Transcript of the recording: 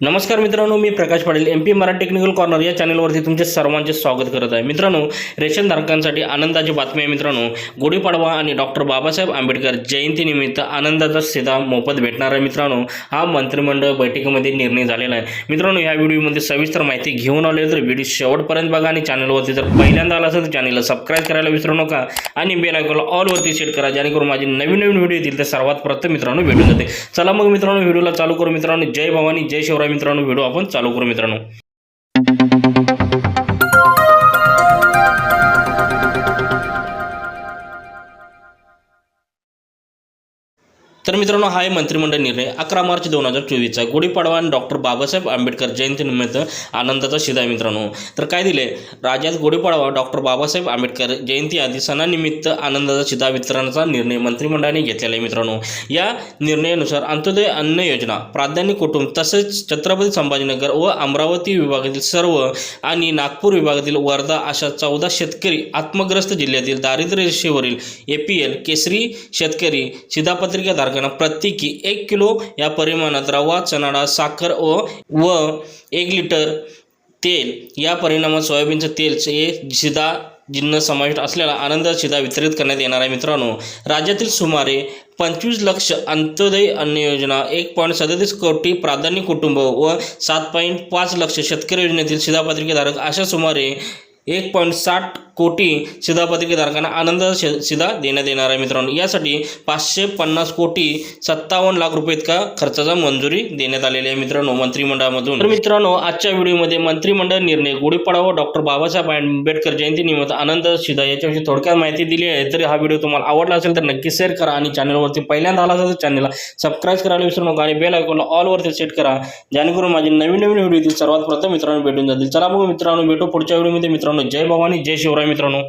नमस्कार मित्रांनो मी Prakash Patil M P Marathi technical corner या चॅनलवरती तुमचे सर्वांचे स्वागत करत आहे. मित्रांनो रेशन धारकांसाठी आनंदाची बातमी आहे मित्रांनो. गुढीपाडवा आणि डॉक्टर बाबासाहेब आंबेडकर जयंतीनिमित्त आनंदाचा सीधा मोफत भेटणार आहे मित्रांनो. हा मंत्रिमंडळ बैठकीमध्ये निर्णय झालेला आहे. मित्रांनो या व्हिडिओमध्ये सविस्तर माहिती घेऊन आले तर व्हिडिओ शेवटपर्यंत बघा आणि चॅनलवरती जर पहिल्यांदा आला असेल तर चॅनलला सबस्क्राईब करायला विसरू नका आणि बेल आयकॉनला ऑलवरती सेट करा जेणेकरून माझे नवीन नवीन व्हिडिओ येतील. ते सर्वात प्रथम मित्रांनो भेटून जाते. चला मग मित्रांनो व्हिडिओला चालू करू मित्रांनो. जय भवानी जय शिवराय. मित्रांनो व्हिडिओ आपण चालू करू मित्रांनो. तर मित्रांनो हा आहे मंत्रिमंडळ निर्णय अकरा मार्च दोन हजार चोवीसचा. गुढीपाडवा आणि डॉक्टर बाबासाहेब आंबेडकर जयंतीनिमित्त आनंदाचा शिदा आहे मित्रांनो. तर काय दिले राज्यात गुढीपाडवा डॉक्टर बाबासाहेब आंबेडकर जयंती आदी सणानिमित्त आनंदाचा शिदा वितरणाचा निर्णय मंत्रिमंडळाने घेतलेला आहे मित्रांनो. या निर्णयानुसार अंत्योदय अन्न योजना प्राधान्य कुटुंब तसेच छत्रपती संभाजीनगर व अमरावती विभागातील सर्व आणि नागपूर विभागातील वर्धा अशा चौदा शेतकरी आत्मग्रस्त जिल्ह्यातील दारिद्र्य रेषेवरील ए पी एल केसरी शेतकरी शिधापत्रिका धारकांना प्रत्येकी एक किलो या परिमाणात रवा चणाडा साखर व व एक लिटर तेल. या परिणामात सोयाबीनचं तेल हे शिधा जिन्न समाविष्ट असलेला आनंद शिधा वितरित करण्यात येणार आहे मित्रांनो. राज्यातील सुमारे पंचवीस लक्ष अंत्योदय अन्न योजना एक पॉईंट सदतीस कोटी प्राधान्य कुटुंब व सात पॉईंट पाच लक्ष शेतकरी योजनेतील शिधापत्रिकेधारक अशा सुमारे एक पॉईंट साठ कोटी शिधापत्रिकेधारकांना आनंद शि- शिधा देण्यात येणार आहे मित्रांनो. यासाठी पाचशे पन्नास कोटी सत्तावन्न लाख रुपये इतका खर्चाचा मंजुरी देण्यात आलेली आहे मित्रांनो मंत्रिमंडळामधून. तर मित्रांनो आजच्या व्हिडिओमध्ये मंत्रिमंडळ निर्णय गुढीपाडवा डॉक्टर बाबासाहेब आंबेडकर जयंतीनिमित्त आनंद शिधा याच्याविषयी थोडक्यात माहिती दिली आहे. तरी हा व्हिडिओ तुम्हाला आवडला असेल तर नक्की शेअर करा आणि चॅनलवरती पहिल्यांदा आला असेल तर चॅनलला सबस्क्राईब करायला विसरू नका आणि बेल आयकॉनला ऑलवरती सेट करा. जेणेकरून माझे नवीन नवीन व्हिडिओ येतील. सर्वात प्रथम मित्रांनो भेटून जातील. चला बघू मित्रांनो भेटू पुढच्या व्हिडिओमध्ये. मित्रांनो जय भवानी जय शिवराय. मित्रांनो.